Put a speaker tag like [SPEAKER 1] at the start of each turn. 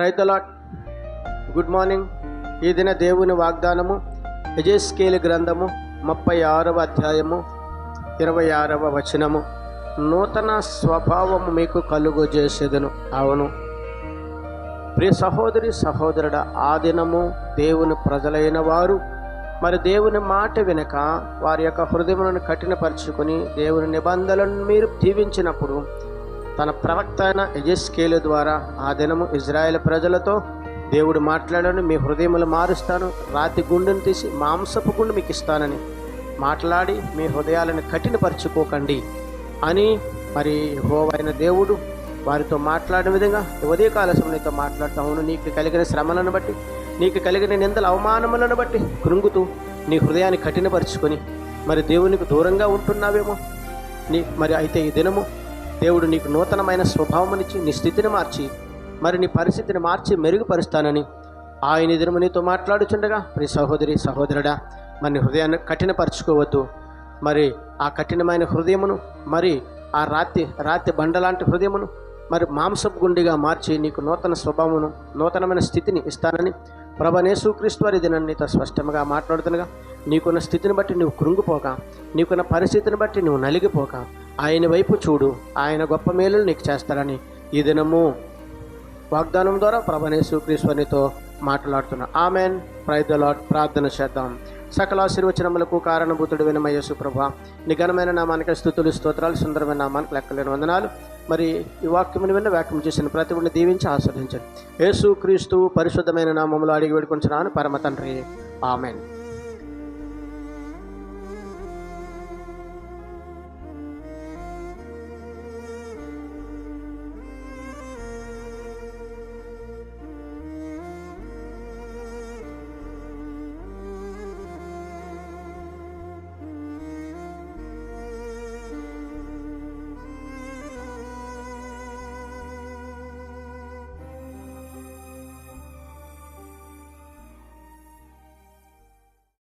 [SPEAKER 1] ప్రైతలాట్ good morning ఈ దిన దేవుని వాగ్దానము ఎజేస్కేలు గ్రంథము ముప్పై ఆరవ అధ్యాయము ఇరవై ఆరవ వచనము. నూతన స్వభావము మీకు కలుగు చేసేదను. అవును. ప్రియ సహోదరి సహోదరుడ ఆ దినము దేవుని ప్రజలైన వారు మరి దేవుని మాట వినక వారి యొక్క హృదయములను కఠినపరుచుకొని దేవుని నిబంధనలను మీరు దీవించినప్పుడు తన ప్రవక్త అయిన ఎజెస్కేలు ద్వారా ఆ దినము ఇజ్రాయెల్ ప్రజలతో దేవుడు మాట్లాడని మీ హృదయములు మారుస్తాను రాతి గుండెను తీసి మాంసపు గుండు మీకు ఇస్తానని మాట్లాడి మీ హృదయాలను కఠినపరచుకోకండి అని మరి హోవైన దేవుడు వారితో మాట్లాడిన విధంగా ఉదయకాల సమయంతో మాట్లాడుతూ అవును నీకు కలిగిన శ్రమలను బట్టి నీకు కలిగిన నిందల అవమానములను బట్టి కృంగుతూ నీ హృదయాన్ని కఠినపరుచుకొని మరి దేవునికి దూరంగా ఉంటున్నావేమో? నీ మరి అయితే ఈ దినము దేవుడు నీకు నూతనమైన స్వభావమునిచ్చి నీ స్థితిని మార్చి మరి నీ పరిస్థితిని మార్చి మెరుగుపరుస్తానని ఆయన ఎదురు నీతో మాట్లాడుచుండగా ప్రి సహోదరి సహోదరుడా మరి హృదయాన్ని కఠినపరచుకోవద్దు. మరి ఆ కఠినమైన హృదయమును మరి ఆ రాతి రాతి బండలాంటి హృదయమును మరి మాంసపు గుండిగా మార్చి నీకు నూతన స్వభావమును నూతనమైన స్థితిని ఇస్తానని ప్రభనేసుక్రీస్తు వారి దినాన్ని నీతో స్పష్టంగా మాట్లాడుతుండగా నీకున్న స్థితిని బట్టి నువ్వు కృంగిపోక నీకున్న పరిస్థితిని బట్టి నువ్వు నలిగిపోక ఆయన వైపు చూడు. ఆయన గొప్ప మేలులు నీకు చేస్తారని ఈ దినము వాగ్దానం ద్వారా ప్రభనేసుక్రీశ్వరితో మాట్లాడుతున్నా. ఆమెన్. ప్రైదలాట్ ప్రార్థన చేద్దాం. సకల ఆశీర్వచనములకు కారణభూతుడు వినమయ్యసు సుప్రభ నిఘనమైన నామానికి స్థుతులు స్తోత్రాలు సుందరమైన నామానికి లెక్కలేని వందనాలు. మరి ఈ వాక్యముని విన్న వ్యాఖ్యం చేసిన ప్రతి ఒక్కరిని దీవించి ఆస్వాదించండి యేసు క్రీస్తు పరిశుద్ధమైన నామంలో అడిగి వేడుకుంటున్నాను పరమ తండ్రి. ఆమెన్.